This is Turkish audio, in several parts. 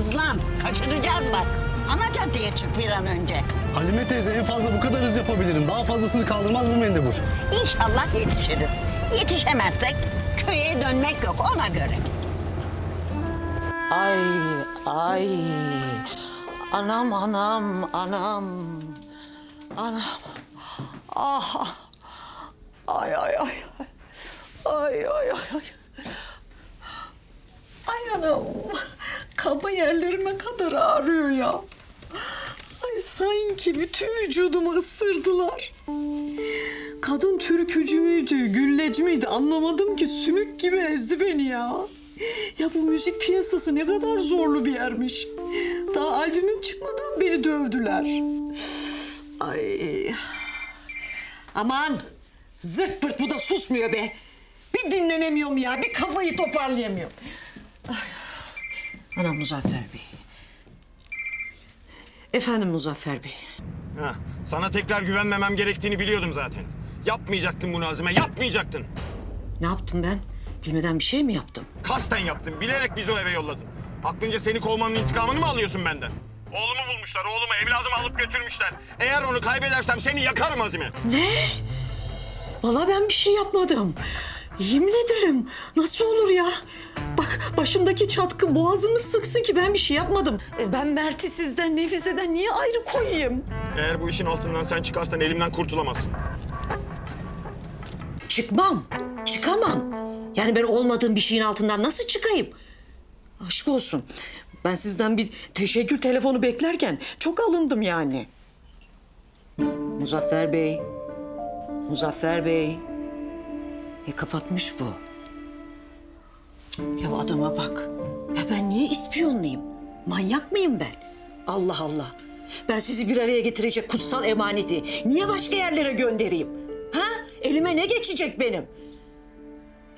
Hızlan. Kaçıracağız bak. Ana caddeye çık bir an önce. Halime teyze en fazla bu kadar hız yapabilirim. Daha fazlasını kaldırmaz bu mendebur. İnşallah yetişiriz. Yetişemezsek köye dönmek yok ona göre. Ay ay. Anam anam anam. Anam. Ah. Ay ay ay. Ay ay ay. ay. Ay anam. Kaba yerlerime kadar ağrıyor ya. Ay sanki bütün vücudumu ısırdılar. Kadın türkücü müydü, gülleci miydi anlamadım ki sümük gibi ezdi beni ya. Ya bu müzik piyasası ne kadar zorlu bir yermiş. Daha albümüm çıkmadan beni dövdüler. Ay. Aman zırt pırt bu da susmuyor be. Bir dinlenemiyorum ya, bir kafayı toparlayamıyorum. Ay. Anam Muzaffer Bey. Efendim Muzaffer Bey. Ha, sana tekrar güvenmemem gerektiğini biliyordum zaten. Yapmayacaktın bunu Azime, yapmayacaktın. Ne yaptım ben? Bilmeden bir şey mi yaptım? Kasten yaptın, bilerek bizi o eve yolladın. Aklınca seni kovmanın intikamını mı alıyorsun benden? Oğlumu bulmuşlar, oğlumu, evladımı alıp götürmüşler. Eğer onu kaybedersem seni yakarım Azime. Ne? Vallahi ben bir şey yapmadım. Yemin ederim. Nasıl olur ya? Bak başımdaki çatkı boğazımı sıksın ki ben bir şey yapmadım. E, Ben Mert'i sizden, Nefise'den niye ayrı koyayım? Eğer bu işin altından sen çıkarsan elimden kurtulamazsın. Çıkmam. Çıkamam. Yani ben olmadığım bir şeyin altından nasıl çıkayım? Aşk olsun. Ben sizden bir teşekkür telefonu beklerken çok alındım yani. Muzaffer Bey. Muzaffer Bey. E kapatmış bu. Ya adama bak. Ya ben niye ispiyonlayayım? Manyak mıyım ben? Allah Allah. Ben sizi bir araya getirecek kutsal emaneti niye başka yerlere göndereyim? Ha? Elime ne geçecek benim?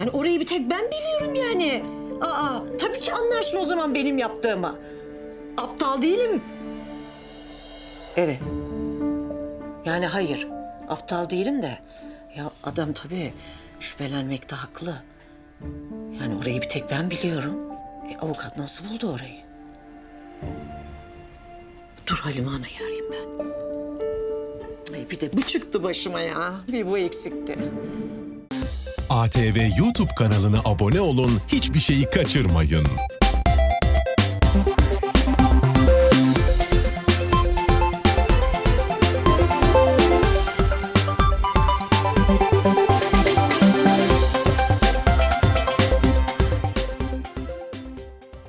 Yani orayı bir tek ben biliyorum yani. Aa, tabii ki anlarsın o zaman benim yaptığımı. Aptal değilim. Evet. Yani hayır, aptal değilim de. Ya adam tabii şüphelenmekte haklı. Yani orayı bir tek ben biliyorum. E, avukat nasıl buldu orayı? Dur Halime Ana'yı arayayım ben. Ay bir de bu çıktı başıma ya. Bir bu eksikti. ATV YouTube kanalına abone olun, hiçbir şeyi kaçırmayın.